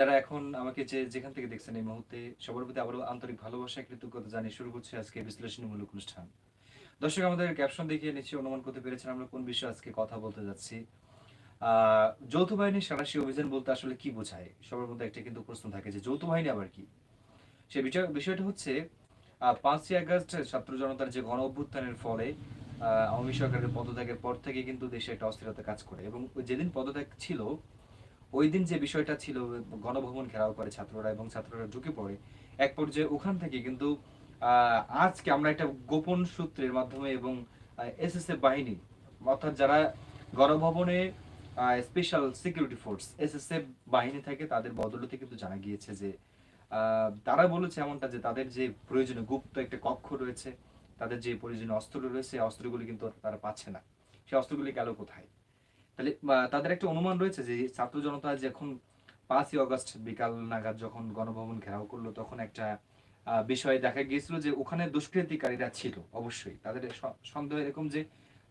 যারা এখন আমাকে যে যেখান থেকে দেখছেন এই মুহূর্তে সবার প্রতি আবারও আন্তরিক ভালোবাসা কৃতজ্ঞতা জানিয়ে শুরু করছি আজকে বিশ্লেষণমূলক অনুষ্ঠান। দর্শক আমাদের ক্যাপশন দেখিয়ে নিশ্চয়ই অনুমান করতে পেরেছেন আমরা কোন বিষয়ে আজকে কথা বলতে যাচ্ছি। যৌথ বাহিনীর সারাশি অভিযান বলতে আসলে কি বোঝায়? সবার মধ্যে একটা কিন্তু প্রশ্ন থাকে যে যৌথ বাহিনী আবার কি? সে বিষয় বিষয়টা হচ্ছে পাঁচই আগস্ট ছাত্র জনতার যে গণ অভ্যুত্থানের ফলে আহ, আওয়ামী সরকারের পদত্যাগের পর থেকে কিন্তু দেশে একটা অস্থিরতা কাজ করে এবং যেদিন পদত্যাগ ছিল ওই দিন যে বিষয়টা ছিল, গণভবন ঘেরাও করে ছাত্ররা এবং ছাত্ররা ঢুকে পড়ে, এক পর্যায়ে ওখান থেকে কিন্তু আজকে আমরা একটা গোপন সূত্রের মাধ্যমে এবং এসএসএফ বাহিনী, অর্থাৎ যারা গণভবনে স্পেশাল সিকিউরিটি ফোর্স এসএসএফ বাহিনী থাকে, তাদের বদলতে কিন্তু জানা গিয়েছে যে তারা বলেছে এমনটা যে তাদের যে প্রয়োজনীয় গুপ্ত একটা কক্ষ রয়েছে, তাদের যে প্রয়োজনীয় অস্ত্র রয়েছে অস্ত্রগুলি কিন্তু তারা পাচ্ছে না। সেই অস্ত্রগুলি গেল কোথায়? তাহলে তাদের একটা অনুমান রয়েছে যে ছাত্র জনতা যখন পাঁচই অগস্ট বিকাল নাগাদ যখন গণভবন ঘেরাও করল, তখন একটা বিষয় দেখা গিয়েছিল যে ওখানে দুষ্কৃতিকারীরা ছিল, অবশ্যই। তাদের সন্দেহ এরকম যে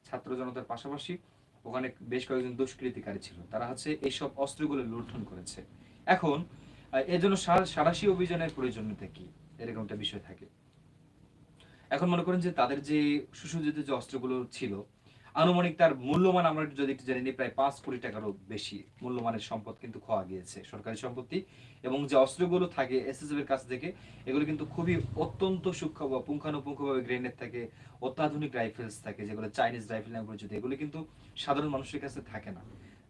ছাত্র জনতার পাশাপাশি ওখানে বেশ কয়েকজন দুষ্কৃতিকারী ছিল। তারা হচ্ছে এইসব অস্ত্রগুলো লুণ্ঠন করেছে। এখন এর জন্য সারা- সারাশি অভিযানের প্রয়োজনীয়তা কি? এরকম একটা বিষয় থাকে। এখন মনে করেন যে তাদের যে সুসজ্জিত যে অস্ত্রগুলো ছিল আনুমানিক তার মূল্যমান আমরা যদি একটু জেনে প্রায় পাঁচ কোটি টাকারও বেশি মূল্যমানের সম্পদ কিন্তু খোয়া গিয়েছে সরকারি সম্পত্তি এবং যে অস্ত্রগুলো থাকে এসএসএফ এর কাছ থেকে, এগুলো কিন্তু খুবই অত্যন্ত সূক্ষ্ম বা পুঙ্খানুপুঙ্খভাবে গ্রেনেড থাকে, অত্যাধুনিক রাইফেলস থাকে, যেগুলো চাইনিজ রাইফেল নামে পরিচিত, এগুলো কিন্তু সাধারণ মানুষের কাছে থাকে না।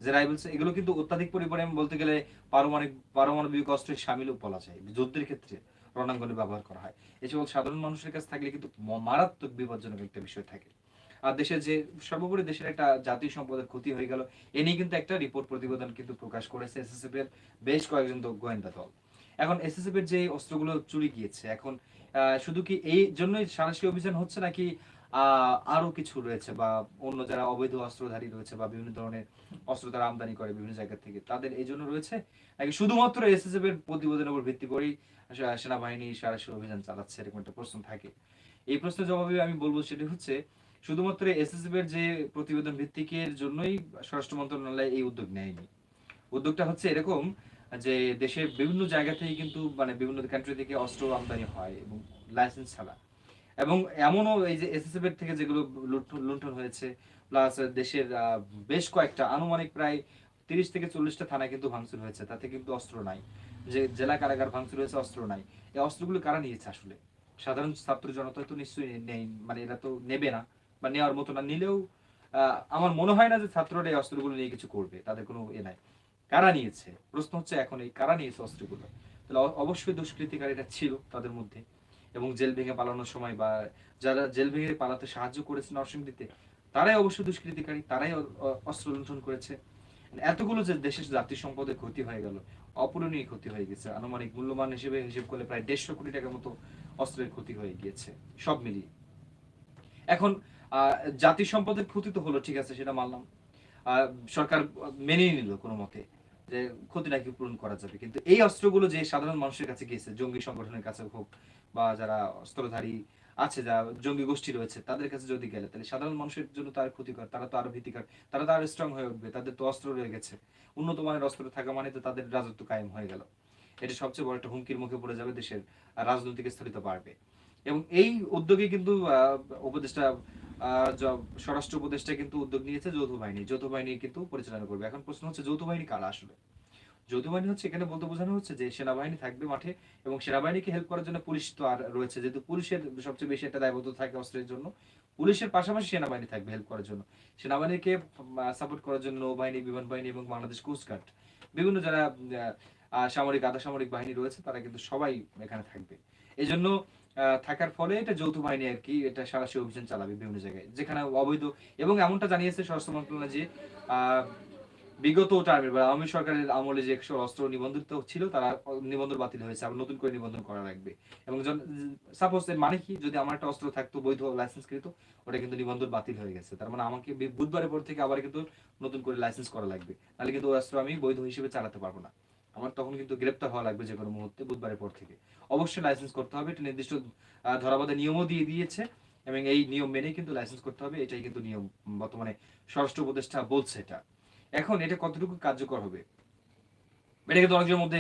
যে রাইফেলস, এগুলো কিন্তু অত্যাধিক পরিমাণে আমি বলতে গেলে পারমাণবিক পারমাণবিক অস্ত্রের সামিলও বলা যায়, যুদ্ধের ক্ষেত্রে রণাঙ্গনে ব্যবহার করা হয়। এসব সাধারণ মানুষের কাছে থাকলে কিন্তু মারাত্মক বিপজ্জনক একটা বিষয় থাকে। দেশের যে, সর্বোপরি দেশের একটা জাতীয় সম্পদের ক্ষতি হয়ে গেল, এ নিয়ে কিন্তু একটা রিপোর্ট প্রতিবেদন কিন্তু প্রকাশ করেছে এসএসএফ এর বেশ কয়েকজন গোয়েন্দা দল। এখন এসএসএফ এর যে অস্ত্রগুলো চুরি গিয়েছে, এখন শুধু কি এই জন্যই সারাশি অভিযান হচ্ছে নাকি আরও কিছু রয়েছে বা অন্য যারা অবৈধ অস্ত্রধারী রয়েছে বা বিভিন্ন ধরনের অস্ত্র তারা আমদানি করে বিভিন্ন জায়গা থেকে, তাদের এই জন্য রয়েছে? নাকি শুধুমাত্র এসএসএফ এর প্রতিবেদনের উপর ভিত্তি করেই সেনাবাহিনী সারাশি অভিযান চালাচ্ছে, এরকম একটা প্রশ্ন থাকে। এই প্রশ্নের জবাবে আমি বলব সেটা হচ্ছে শুধুমাত্র এসএসএফ এর যে প্রতিবেদন ভিত্তিকের জন্যই স্বরাষ্ট্র মন্ত্রণালয় এই উদ্যোগ নেয়নি। উদ্যোগটা হচ্ছে এরকম যে দেশের বিভিন্ন জায়গা থেকে কিন্তু মানে বিভিন্ন কান্ট্রি থেকে অস্ত্র আমদানি হয় এবং লাইসেন্স ছাড়া। এবং এমনও এই যে এসএসএফ এর থেকে যেগুলো লুণ্ঠন হয়েছে প্লাস দেশের বেশ কয়েকটা, আনুমানিক প্রায় তিরিশ থেকে চল্লিশটা থানায় কিন্তু ভাঙচুর হয়েছে, তাতে কিন্তু অস্ত্র নাই। যে জেলা কারাগার ভাঙচুর হয়েছে, অস্ত্র নাই। এই অস্ত্রগুলো কারা নিয়েছে আসলে? সাধারণ ছাত্র জনতা তো নিশ্চয়ই নেই মানে এরা তো নেবে না। বা নেওয়ার মতো না, নিলেও আমার মনে হয় না যে ছাত্ররা এই অস্ত্রগুলো নিয়ে কিছু করবে, তাদের কোনো এ নাই। কারা নিয়েছে? প্রশ্ন হচ্ছে এখন এই কারা নিয়েছে অস্ত্রগুলো? তাহলে অবশ্যই দুষ্কৃতিকারীরা ছিল তাদের মধ্যে এবং জেল ভেঙে পালানোর সময় বা যারা জেল ভেঙে পালাতে সাহায্য করেছে নরসিংদীতে, তারাই অবশ্যই দুষ্কৃতিকারী, তারাই অস্ত্র লুণ্ঠন করেছে। এতগুলো যে দেশের জাতি সম্পদের ক্ষতি হয়ে গেল, অপূরণীয় ক্ষতি হয়ে গেছে, আনুমানিক মূল্যমান হিসেবে হিসেব করলে প্রায় দেড়শো কোটি টাকার মতো অস্ত্রের ক্ষতি হয়ে গিয়েছে, সব মিলিয়ে। এখন জাতীয় সম্পদের ক্ষতি তো হলো, ঠিক আছে, সেটা মানলাম। সরকার মেনে নিল কোনো মতে যে ক্ষতি নাকি পূরণ করা যাবে। কিন্তু এই অস্ত্রগুলো যে সাধারণ মানুষের কাছে গিয়েছে, জঙ্গি সংগঠনের কাছে হোক বা যারা অস্ত্রধারী আছে যা জঙ্গি গোষ্ঠী রয়েছে, তাদের কাছে যদি গেলে, তাহলে সাধারণ মানুষের জন্য তো আর ক্ষতিকর, তারা তো আরও ভীতিকর, তারা তো আরও স্ট্রং হয়ে উঠবে, তাদের তো অস্ত্র রয়ে গেছে। উন্নত মানের অস্ত্র থাকা মানে তো তাদের রাজত্ব কায়েম হয়ে গেল। এটা সবচেয়ে বড় একটা হুমকির মুখে পড়ে যাবে দেশের রাজনৈতিক স্থিরতা বাড়বে। এবং এই উদ্যোগে কিন্তু উপদেষ্টা স্বরাষ্ট্র উপদেষ্টা কিন্তু উদ্যোগ নিয়েছে যৌথ বাহিনী। যৌথ বাহিনী কিন্তু পরিচালনা করবে। এখন প্রশ্ন হচ্ছে, যৌথ বাহিনী কারা আসলে যৌথ বাহিনী হচ্ছে, এখানে বলতে বোঝানো হচ্ছে যে, সেনাবাহিনী থাকবে মাঠে এবং সেনাবাহিনীকে হেল্প করার জন্য পুলিশ তো আর রয়েছে। যেহেতু পুলিশের সবচেয়ে বেশি একটা দায়বদ্ধ থাকে অস্ত্রের জন্য, পুলিশের পাশাপাশি সেনাবাহিনী থাকবে হেল্প করার জন্য। সেনাবাহিনীকে সাপোর্ট করার জন্য নৌবাহিনী, বিমান বাহিনী এবং বাংলাদেশ কোস্টগার্ড বিভিন্ন যারা সামরিক, আধা সামরিক বাহিনী রয়েছে, তারা কিন্তু সবাই এখানে থাকবে। এই জন্য থাকার ফলে এটা যৌথ বাহিনী আর কি এটা সারাশি অভিযান চালাবে বিভিন্ন জায়গায়। যেখানে অবৈধ, এবং এমনটা জানিয়েছে স্বরাষ্ট্র মন্ত্রণালয় যে বিগত টার্মের বা আওয়ামী সরকারের আমলে যে একশো অস্ত্র নিবন্ধিত ছিল, তারা নিবন্ধন বাতিল হয়েছে আবার নতুন করে নিবন্ধন করা লাগবে। এবং সাপোজ এর মানে কি? যদি আমার একটা অস্ত্র থাকতো, বৈধ লাইসেন্স কৃত ওটা কিন্তু নিবন্ধন বাতিল হয়ে গেছে। তার মানে আমাকে বুধবারের পর থেকে আবার কিন্তু নতুন করে লাইসেন্স করা লাগবে। নাহলে কিন্তু ওই অস্ত্র আমি বৈধ হিসেবে চালাতে পারব না। আমার তখন কিন্তু গ্রেপ্তার হওয়া লাগবে যে কোনো মুহূর্তে, বুধবারের পর থেকে। অবশ্যই লাইসেন্স করতে হবে, এটা নির্দিষ্ট ধরাবাধা নিয়মও দিয়ে দিয়েছে, এবং এই নিয়ম মেনেই কিন্তু লাইসেন্স করতে হবে, এটাই কিন্তু নিয়ম, বর্তমানে স্বরাষ্ট্র উপদেষ্টা বলছে এটা। এখন এটা কতটুকু কার্যকর হবে? এটা কিন্তু অনেকের মধ্যে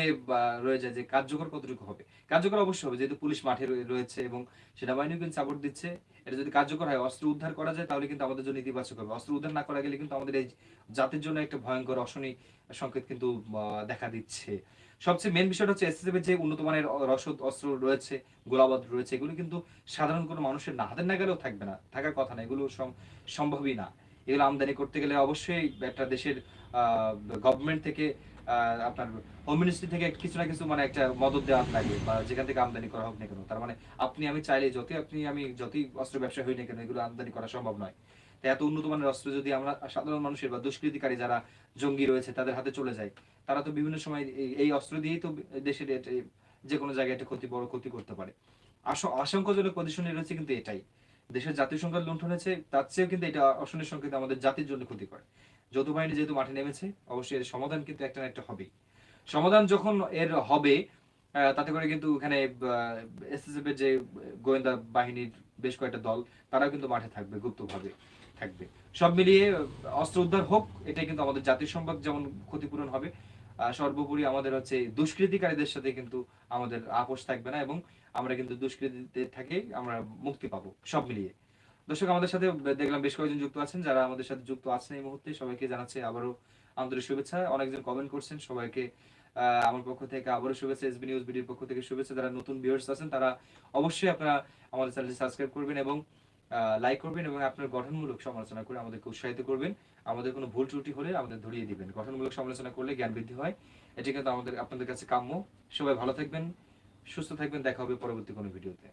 রয়ে যায় যে কার্যকর কতটুকু হবে। কার্যকর অবশ্যই হবে, যেহেতু পুলিশ মাঠে রয়েছে এবং সেনাবাহিনীও কিন্তু সাপোর্ট দিচ্ছে। এটা যদি কার্যকর হয়, অস্ত্র উদ্ধার করা যায়, তাহলে কিন্তু আমাদের জন্য ইতিবাচক হবে। অস্ত্র উদ্ধার না করা গেলে কিন্তু আমাদের এই জাতির জন্য একটা ভয়ঙ্কর, অশনি সংকেত কিন্তু দেখা দিচ্ছে। সবচেয়ে মেন বিষয়টা হচ্ছে এসএসএফ যে উন্নত মানের রসদ, অস্ত্র রয়েছে গোলাবাদ রয়েছে, এগুলো কিন্তু সাধারণ কোনো মানুষের না, হাতের নাগালেও থাকবে না, থাকার কথা না, এগুলো সম্ভবই না। এগুলো আমদানি করতে গেলে অবশ্যই একটা দেশের গভর্নমেন্ট থেকে আপনার হোম মিনিস্ট্রি থেকে কিছু না কিছু মানে একটা মদত লাগে বা যেখান থেকে আমদানি করা হোক না কেন। তার মানে আপনি আমি চাইলে যতই আপনি আমি যতই অস্ত্র ব্যবসা হই না কেন, এগুলো আমদানি করা সম্ভব নয়। এত উন্নত মানের অস্ত্র যদি আমরা সাধারণ মানুষের বা দুষ্কৃতিকারী যারা জঙ্গি রয়েছে তাদের হাতে চলে যায়, তারা তো বিভিন্ন সময় এই- অস্ত্র দিয়েই তো দেশের যে কোনো জায়গায় একটা ক্ষতি, বড় ক্ষতি করতে পারে। আশ- আশঙ্কাজনক পজিশনে রয়েছে কিন্তু এটাই। দেশের জাতীয় সংখ্যা লুণ্ঠন হয়েছে, তার চেয়েও কিন্তু এটা অশনের সংকেত আমাদের জাতির জন্য ক্ষতি করে। যৌথ বাহিনী যেহেতু মাঠে নেমেছে, অবশ্যই এর সমাধান কিন্তু একটা না একটা হবেই। সমাধান যখন এর হবে তাতে করে কিন্তু এখানে এসএসএফ এর যে গোয়েন্দা বাহিনীর বেশ কয়েকটা দল, তারাও কিন্তু মাঠে থাকবে, গুপ্তভাবে থাকবে। সব মিলিয়ে অস্ত্র উদ্ধার হোক, এটাই কিন্তু আমাদের জাতির সম্পদ যেমন ক্ষতিপূরণ হবে সর্বোপরি আমাদের হচ্ছে দুষ্কৃতিকারীদের সাথে কিন্তু আমাদের আপোষ থাকবে না এবং আমরা কিন্তু দুষ্কৃতিতে থেকে আমরা মুক্তি পাবো, সব মিলিয়ে। দর্শক, আমাদের সাথে দেখলাম বেশ কয়েকজন যুক্ত আছেন যারা আমাদের সাথে যুক্ত আছেন এই মুহূর্তে। সবাইকে জানাচ্ছে আবারও আন্তরিক শুভেচ্ছা। অনেকজন কমেন্ট করছেন, সবাইকে আমার পক্ষ থেকে আবারও শুভেচ্ছা। এসবি নিউজ বিডির পক্ষ থেকে শুভেচ্ছা। যারা নতুন ভিউয়ার্স আছেন, তারা অবশ্যই আপনারা আমাদের চ্যানেলটি সাবস্ক্রাইব করবেন এবং লাইক করবেন এবং আপনার গঠনমূলক সমালোচনা করে আমাদেরকে উৎসাহিত করবেন। আমাদের কোনো ভুল ত্রুটি হলে আমাদের ধরিয়ে দিবেন। গঠনমূলক সমালোচনা করলে জ্ঞান বৃদ্ধি হয়। এটি কিন্তু আমাদের, আপনাদের কাছে কাম্য। সবাই ভালো থাকবেন, সুস্থ থাকবেন। দেখা হবে পরবর্তী কোনো ভিডিওতে